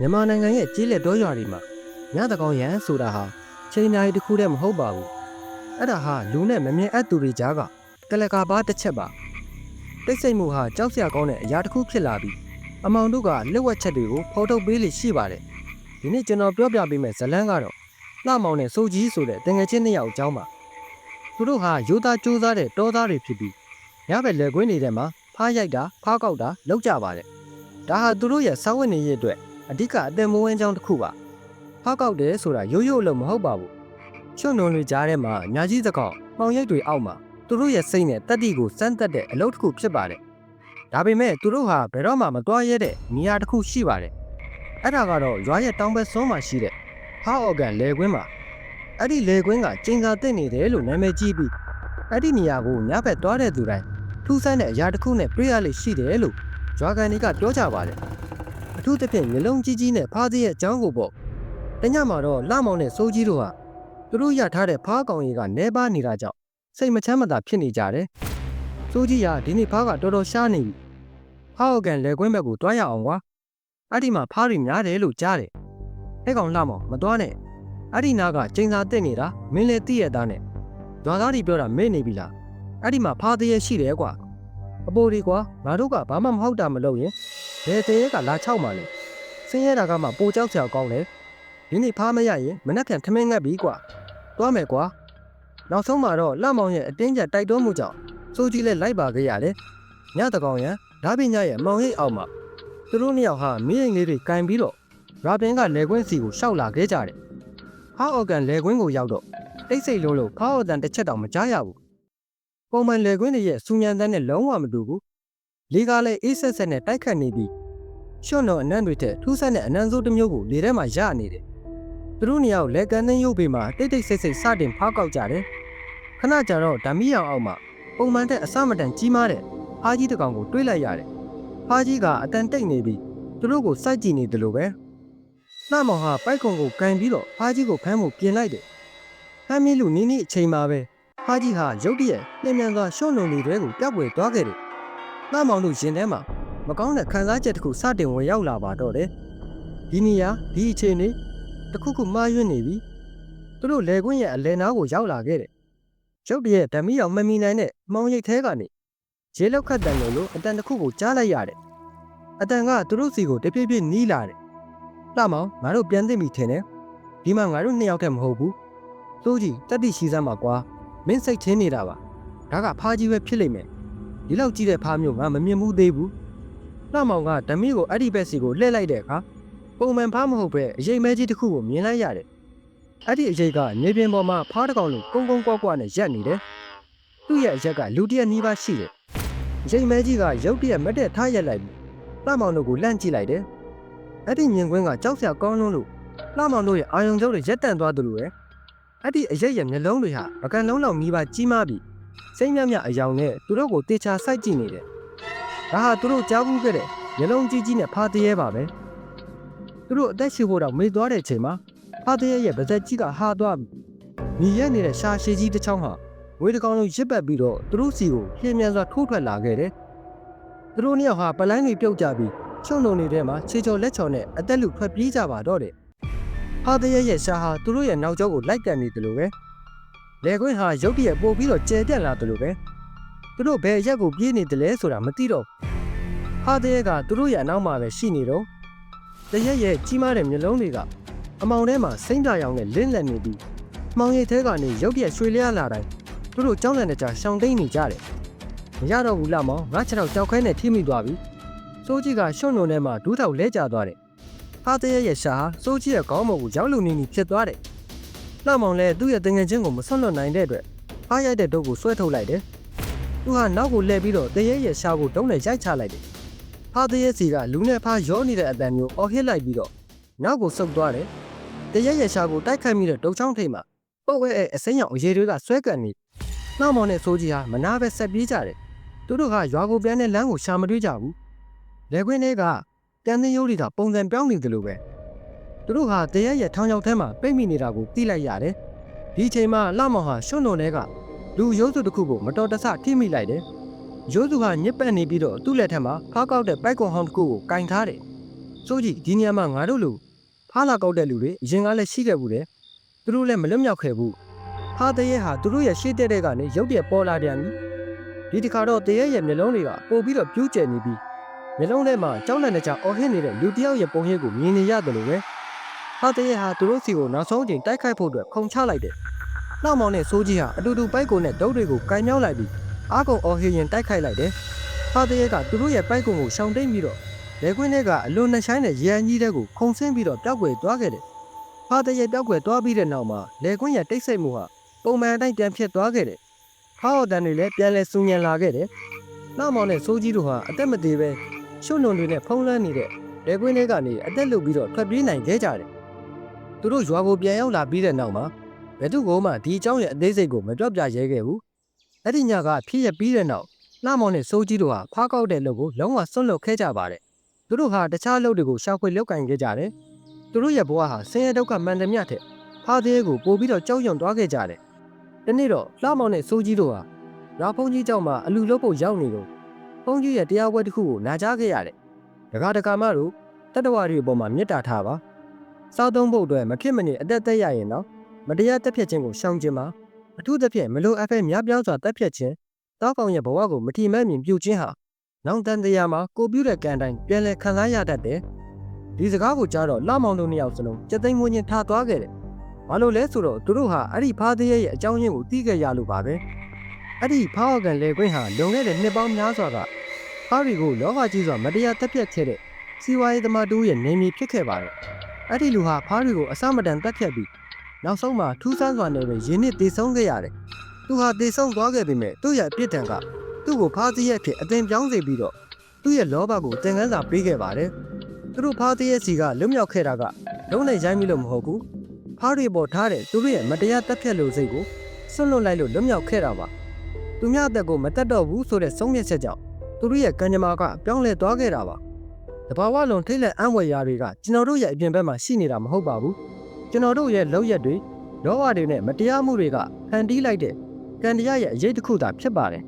မြန်မာနိုင်ငံရဲ့ကြီးလက်တော်ရွာတွေမှာညတကောင်ရန်ဆိုတာဟာချိန်နာရီတစ်ခုတည်းမဟုတ်ပါဘူးအဲ့ဒါဟာလူနဲ့မမြင်အပ်သူတွေကြားကကလကာပါတစ်ချက်ပါတိတ်ဆိတ်မှုဟာကြောက်စရာကောင်းတဲ့အရာတစ်ခုဖြစ်လာပြီးအမောင်တို့ကလက်ဝက်ချက်တွေကိုဖော်ထုတ်ပေးလိရှိပါတယ်ဒီနေ့ကျွန်တော်ပြောပြပေးမယ့်ဇတ်လန်းကတော့လှမောင်နဲ့စိုးကြီးဆိုတဲ့တငယ်ချင်းနှစ်ယောက်အကြောင်းပါသူတို့ဟာယူသားကြိုးစားတဲ့တောသားတွေဖြစ်ပြီးညဘက်လက်ကွင်းတွေထဲမှာဖားရိုက်တာဖားကောက်တာလုပ်ကြပါတယ်ဒါဟာသူတို့ရဲ့စာဝတ်နေရေးအတွက် အဓိကအသက်မွေးဝမ်းကြောင်းတစ်ခုပါ။ဖောက်ကောက်တယ်ဆိုတာရိုးရိုးလို့မဟုတ်ပါဘူး။ချွတ်နုံတွေကြားထဲမှာညာကြီးသကောင်ပေါင်ရိပ်တွေအောက်မှာသူတို့ရဲ့စိတ်နဲ့တက်တီကိုစမ်းတက်တဲ့အလုပ်တစ်ခုဖြစ်ပါတယ်။ဒါပေမဲ့သူတို့ဟာဘယ်တော့မှမသွားရဲတဲ့နေရာတစ်ခုရှိပါတယ်။အဲ့ဒါကတော့ရွာရဲ့တောင်ဘက်စွန်းမှာရှိတဲ့ဟာအော်ဂန်လေကွင်းမှာအဲ့ဒီလေကွင်းကကျင်းစာတက်နေတယ်လို့နာမည်ကြီးပြီးအဲ့ဒီနေရာကိုညဘက်သွားတဲ့သူတိုင်းထူးဆန်းတဲ့အရာတစ်ခုနဲ့တွေ့ရလိမ့်ရှိတယ်လို့ရွာကန်တွေကပြောကြပါတယ်။ အထူးသဖြင့်မျိုးလုံးကြီးကြီးနဲ့ဖားသေးရဲ့အကြောင်းကိုပေါ့တညမှာတော့လမောင်နဲ့စိုးကြီးတို့ဟာသူတို့ရထားတဲ့ဖားကောင်ကြီးကနေပါနေတာကြောင့်စိတ်မချမ်းမသာဖြစ်နေကြတယ်စိုးကြီးကဒီနေ့ဖားကတော်တော်ရှားနေပြီဖားဟုတ်ကန်လက်ကွင်းဘက်ကိုတွားရအောင်ကွာအဲ့ဒီမှာဖားတွေများတယ်လို့ကြားတယ်ဟဲ့ကောင်လမောင်မတွားနဲ့အဲ့ဒီနားကကျင်းစာတက်နေတာမင်းလည်းသိရသားနဲ့ဒွာသားတွေပြောတာမေ့နေပြီလားအဲ့ဒီမှာဖားသေးရဲ့ရှိတယ်ကွာအပိုးဒီကွာငါတို့ကဘာမှမဟုတ်တာမလုပ်ရင် ဘယ်တရေကလာချောက်မှလဲဆင်းရဲတာကမှပိုကြောက်ကြောက်ကောင်းတယ်ဒီနေ့ဖားမရရင်မနှက်ပြန်ထမင်းငတ်ပြီကွာတွားမယ်ကွာနောက်ဆုံးမှာတော့လက်မောင်ရဲ့အတင်းကျပ်တိုက်တွန်းမှုကြောင့်စိုးကြီးလည်းလိုက်ပါခဲ့ရတယ်ညတကောင်ရန်ဒါပညာရဲ့အမောင်ရိပ်အောက်မှာသူတို့နှစ်ယောက်ဟာမိရင်လေးတွေကင်ပြီးတော့ရာပင်ကလေကွင်းစီကိုရှောက်လာခဲ့ကြတယ်ဖားအော်ကန်လေကွင်းကိုရောက်တော့တိတ်ဆိတ်လုံးလို့ဖားအော်တန်တစ်ချက်တောင်မကြားရဘူးပုံမှန်လေကွင်းတွေရဲ့စူညံတန်းနဲ့လုံးဝမတူဘူး လေကားလည်းအေးဆက်ဆက်နဲ့တိုက်ခတ်နေပြီးရှွန့်တော်အနံ့တွေထက်ထူးဆန်းတဲ့အနံ့စိုးတစ်မျိုးကိုလေထဲမှာရနေတယ်။သူတို့နေရာကိုလက်ကန်နှင်းရုပ်ပေမှာတိတ်တိတ်ဆိတ်ဆိတ်စတင်ဖောက်ကောက်ကြတယ်။ခဏကြာတော့ဓာမီရောင်အောက်မှာပုံမှန်တဲ့အစမတန်ကြီးမားတဲ့ဖားကြီးတစ်ကောင်ကိုတွေးလိုက်ရတယ်။ဖားကြီးကအတန်တိတ်နေပြီးသူတို့ကိုစိုက်ကြည့်နေတယ်လို့ပဲ။နှမောင်ဟာပိုက်ကွန်ကိုကန်ပြီးတော့ဖားကြီးကိုဖမ်းဖို့ပြင်လိုက်တယ်။ဖမ်းမိလူနီးနီးအချိန်မှာပဲဖားကြီးဟာရုတ်တရက်နှင်းမြန်စွာရှွန့်လုံနေတဲ့ကိုပြက်ပွေသွားခဲ့တယ်။ နှမောင်တို့ရင်ထဲမှာမကောင်းတဲ့ခံစားချက်တစ်ခုစတင်ဝင်ရောက်လာပါတော့တယ်။ဒီနေရာဒီအခြေအနေတစ်ခုခုမှားယွင်းနေပြီ။သူတို့လေကွင်းရဲ့အလဲနားကိုရောက်လာခဲ့တယ်။ရုတ်တရက်ဓမီအောင်မမီနိုင်တဲ့မောင်ရိပ်သေးကနေရေလောက်ခတ်တန်လို့လို့အတန်တစ်ခုကိုကြားလိုက်ရတယ်။အတန်ကသူတို့စီကိုတဖြည်းဖြည်းနီးလာတယ်။လှမောင်ငါတို့ပြန်သိပြီထင်တယ်။ဒီမှာငါတို့နှစ်ယောက်တည်းမဟုတ်ဘူး။သိုးကြီးတက်တိရှိစမ်းပါကွာ။မင်းစိတ်ချင်းနေတာပါ။ဒါကဖားကြီးပဲဖြစ်လိမ့်မယ်။ ဒီလောက်ကြီးတဲ့ဖားမျိုးငါမမြင်ဘူးသေးဘူး။လှမောင်ကဓမီကိုအဲ့ဒီဘက်စီကိုလှည့်လိုက်တဲ့အခါပုံမှန်ဖားမဟုတ်ပဲအရေးမဲကြီးတစ်ခုကိုမြင်လိုက်ရတယ်။အဲ့ဒီအရေးကနေပြင်ပေါ်မှာဖားတစ်ကောင်လိုကုန်းကုန်းကွာကွာနဲ့ရက်နေတယ်။သူ့ရဲ့အရက်ကလူတစ်ရက်နီးပါးရှိတယ်။အရေးမဲကြီးကရုတ်တရက်မတ်တက်ထားရက်လိုက်ပြီးလှမောင်တို့ကိုလန့်ကြည့်လိုက်တယ်။အဲ့ဒီမြင်ကွင်းကကြောက်စရာကောင်းလုံးလို့လှမောင်တို့ရဲ့အာယုံကျုပ်တွေရက်တန့်သွားသလိုပဲ။အဲ့ဒီအရေးရဲ့မျက်လုံးတွေဟာပကံလုံးလောက်နီးပါးကြီးမားပြီး စိတ်မြမြအယောင်နဲ့သူတို့ကိုတေချာစိုက်ကြည့်နေတယ်။ဒါဟာသူတို့ကြားဘူးခဲ့တဲ့မျက်လုံးကြီးကြီးနဲ့ဖားတရဲပါပဲသူတို့အသက်ရှူဖို့တော့မေ့သွားတဲ့အချိန်မှာဖားတရဲရဲ့ဗဇက်ကြီးကဟာသွားပြီးမြည်ရက်နေတဲ့ရှာရှည်ကြီးတစ်ချောင်းဟာဝေးတစ်ကောင်လုံးရစ်ပတ်ပြီးတော့သူတို့စီကိုလျင်မြန်စွာထိုးထွက်လာခဲ့တယ်သူတို့နှစ်ယောက်ဟာပလိုင်းတွေပြုတ်ကြပြီးချုံုံနေတဲ့မှာခြေချော်လက်ချော်နဲ့အသက်လူထွက်ပြေးကြပါတော့တယ်ဖားတရဲရဲ့ရှာဟာသူတို့ရဲ့နောက်ကျောကိုလိုက်ကန်နေတယ်လို့ပဲ လေကွင်းဟာရုတ်တရက်ပို့ပြီးတော့ကျဲပြန့်လာတယ်လို့ပဲသူတို့ဘယ်ရက်ကိုပြေးနေတယ်လဲဆိုတာမသိတော့ဟာတဲ့ကသူတို့ရဲ့အနောက်မှာပဲရှိနေတော့တရက်ရဲ့ကြီးမားတဲ့မျက်လုံးတွေကအမောင်ထဲမှာစိမ့်တာရောင်နဲ့လင်းလက်နေပြီးမှောင်ရိပ်ထဲကနေရုတ်တရက်ရွှေလျားလာတိုင်းသူတို့ကြောင်းလန့်တဲ့ကြာရှောင်တိန်နေကြတယ်မရတော့ဘူးလားမောင်ငါခြေထောက်ကြောက်ခဲနဲ့ထိမိသွားပြီစိုးကြီးကရှွန့်နုံထဲမှာဒူးထောက်လဲကျသွားတယ်ဟာတဲ့ရဲ့ရှာဟာစိုးကြီးရဲ့ခေါင်းမုံကိုရောက်လုံနေနေဖြစ်သွားတယ် လှမောင်လည်းသူ့ရဲ့တငယ်ချင်းကိုမဆွန့်လွတ်နိုင်တဲ့အတွက်ဖားရိုက်တဲ့ဒုတ်ကိုဆွဲထုတ်လိုက်တယ်သူဟာနောက်ကိုလှည့်ပြီးတော့တရဲရဲ့ရှာကိုတုံးနဲ့ရိုက်ချလိုက်တယ်ဖားသေးရဲ့စီကလူနဲ့ဖားရောနေတဲ့အတန်မျိုးအော်ဟစ်လိုက်ပြီးတော့နောက်ကိုဆုတ်သွားတယ်။တရက်ရရှာကိုတိုက်ခိုက်မိတဲ့ဒုံချောင်းထိပ်မှာပုတ်ဝဲရဲ့အစိမ်းရောင်အရေးတွေကဆွဲကန်နေ။နှောက်မောင်နဲ့စိုးကြီးဟာမနာပဲဆက်ပြေးကြတယ်။သူတို့ကရွာကိုပြန်တဲ့လမ်းကိုရှာမတွေ့ကြဘူး။လက်ခွင်းတွေကပြန်သိန်းရိုးတွေကပုံစံပြောင်းနေတယ်လို့ပဲ။ သူတို့ဟာတရက်ရထောင်ချောက်ထဲမှာပိတ်မိနေတာကိုသိလိုက်ရတယ်။ဒီအချိန်မှာလှမောင်ဟာရှွန့်တော်ထဲကလူရိုးစုတစ်ခုကိုမတော်တဆထိမိလိုက်တယ်။ရိုးသူဟာညစ်ပတ်နေပြီးတော့သူ့လက်ထက်မှာဖားကောက်တဲ့ပိုက်ကွန်ဟောင်းတစ်ခုကိုကင်ထားတယ်။စစိုးကြီးဒီနေရာမှာငါတို့လူဖားလာကောက်တဲ့လူတွေအရင်ကလည်းရှိခဲ့ဘူးတယ်သူတို့လည်းမလွတ်မြောက်ခဲ့ဘူးဖားတရဲဟာသူတို့ရဲ့ရှေ့တဲ့တဲ့ကနေရုပ်တရက်ပေါ်လာပြန်ပြီဒီတစ်ခါတော့တရဲရဲ့မျက်လုံးတွေကပို့ပြီးတော့ပြူးကျယ်နေပြီမျက်လုံးထဲမှာကြောက်လန့်နေကြအော်ဟစ်နေတဲ့လူတစ်ယောက်ရဲ့ပုံရိပ်ကိုမြင်နေရတယ်လို့ပဲ ဖားတရဲဟာသူတို့စီကိုနောက်ဆုံးချိန်တိုက်ခိုက်ဖို့အတွက်ခုန်ချလိုက်တယ်နောက်မောင်နဲ့စိုးကြီးဟာအတူတူပိုက်ကုန်နဲ့ဒုတ်တွေကိုကင်မြောက်လိုက်ပြီးအာကုန်အော်ဟစ်ရင်တိုက်ခိုက်လိုက်တယ်ဖားတရဲကသူတို့ရဲ့ပိုက်ကုန်ကိုရှောင်တိတ်ပြီးတော့လက်ကွင်းထဲကအလွန်နှဆိုင်တဲ့ရေအန်ကြီးတဲ့ကိုခုံဆင်းပြီးတော့ပျောက်ကွယ်သွားခဲ့တယ်။ဖာတရဲ့ပျောက်ကွယ်သွားပြီးတဲ့နောက်မှာလက်ကွင်းရဲ့တိတ်ဆိတ်မှုဟာပုံမှန်အတိုင်းပြန်ဖြစ်သွားခဲ့တယ်။ဖာအော်တန်တွေလည်းပြန်လဲစူညံလာခဲ့တယ်။နောက်မောင်နဲ့စိုးကြီးတို့ဟာအသက်မသေးပဲရှုံလွန်တွေနဲ့ဖုံးလွှမ်းနေတဲ့လက်ကွင်းထဲကနေအသက်လုပြီးတော့ထွက်ပြေးနိုင်ခဲ့ကြတယ်။ သူတို့ရွာကိုပြန်ရောက်လာပြီးတဲ့နောက်မှာဘယ်သူကမှဒီအကြောင်းရဲ့အသေးစိတ်ကိုမပြောပြရဲခဲ့ဘူး။အဲ့ဒီညကဖြစ်ရပြီးတဲ့နောက်နှမောင်နဲ့စိုးကြီးတို့ဟာဖားကောက်တဲ့လုပ်ကိုလုံးဝဆွန့်လွတ်ခဲ့ကြပါတယ်။သူတို့ဟာတခြားလုပ်တွေကိုရှာဖွေလုပ်ကင်ခဲ့ကြတယ်။သူတို့ရဲ့ဘဝဟာဆင်းရဲဒုက္ခမှန်သမျှထက်ဖားသေးကိုပိုပြီးတော့ကြောက်ရွံ့သွားခဲ့ကြတယ်။ဒီနေ့တော့နှမောင်နဲ့စိုးကြီးတို့ဟာရာဖုန်ကြီးကြောင့်မှအလူလုပ်ဖို့ရောက်နေတော့ဖုန်ကြီးရဲ့တရားပွဲတစ်ခုကိုနာကြားခဲ့ရတယ်။ဒကာဒကာမတို့တတ္တဝါတွေအပေါ်မှာမေတ္တာထားပါ။ စားသုံးဖို့အတွက်မဖြစ်မနေအသက်သက်ရရင်တော့မတရားတက်ဖြတ်ခြင်းကိုရှောင်ခြင်းပါ။အထူးသဖြင့်မလိုအပ်ပဲများပြားစွာတက်ဖြတ်ခြင်းတောက်ကောင်ရဲ့ဘဝကိုမထီမဲ့မြင်ပြုတ်ခြင်းဟာနောင်တန်တရားမှာကိုပြုတဲ့ကံတိုင်းပြန်လဲခံစားရတတ်တယ်။ဒီစကားကိုကြားတော့လှမောင်တို့နှစ်ယောက်စလုံးကြက်သိမ်းမွင်းချင်းထားသွားခဲ့တယ်။ဘာလို့လဲဆိုတော့သူတို့ဟာအဲ့ဒီဖားသေးရဲ့အကြောင်းရင်းကိုသိခဲ့ရလို့ပါပဲ။အဲ့ဒီဖားအော်ကန်လေကွင်းဟာလွန်ခဲ့တဲ့နှစ်ပေါင်းများစွာကဖားတွေကိုလောကကြီးစွာမတရားတက်ပြတ်ခဲ့တဲ့စီဝါရေးသမားတို့ရဲ့နေမြေဖြစ်ခဲ့ပါတယ်။ အဲ့ဒီလူဟာဖားတွေကိုအစမတန်တက်ဖြတ်ပြီးနောက်ဆုံးမှာထူးဆန်းစွာနဲ့ပဲရင်းနစ်တည်ဆုံးခဲ့ရတယ်။သူဟာတည်ဆုံးသွားခဲ့ပေမဲ့သူ့ရဲ့အပြစ်ဒဏ်ကသူ့ကိုဖားသီးရဲ့အဖြစ်အသင်ပြောင်းစေပြီးတော့သူ့ရဲ့လောဘကိုသင်ခန်းစာပေးခဲ့ပါတယ်။သူတို့ဖားသီးရဲ့စီကလွတ်မြောက်ခဲ့တာကလုံးနဲ့ရိုင်းမိလို့မဟုတ်ဘူး။ဖားတွေပေါ်ထားတဲ့သူတို့ရဲ့မတရားတက်ဖြတ်လို့စိတ်ကိုဆွန့်လွတ်လိုက်လို့လွတ်မြောက်ခဲ့တာပါ။သူများအသက်ကိုမတက်တော့ဘူးဆိုတဲ့ဆုံးဖြတ်ချက်ကြောင့်သူတို့ရဲ့ကံကြမ္မာကပြောင်းလဲသွားခဲ့တာပါ။ တဘာဝလုံးထိတ်လက်အံ့ဝယ်ရာတွေကကျွန်တော်တို့ရဲ့အပြင်ဘက်မှာရှိနေတာမဟုတ်ပါဘူး။ကျွန်တော်တို့ရဲ့လောက်ရက်တွေလောဘတွေနဲ့မတရားမှုတွေကဖန်တီးလိုက်တဲ့ကံတရားရဲ့အရေးတစ်ခုသာဖြစ်ပါတယ်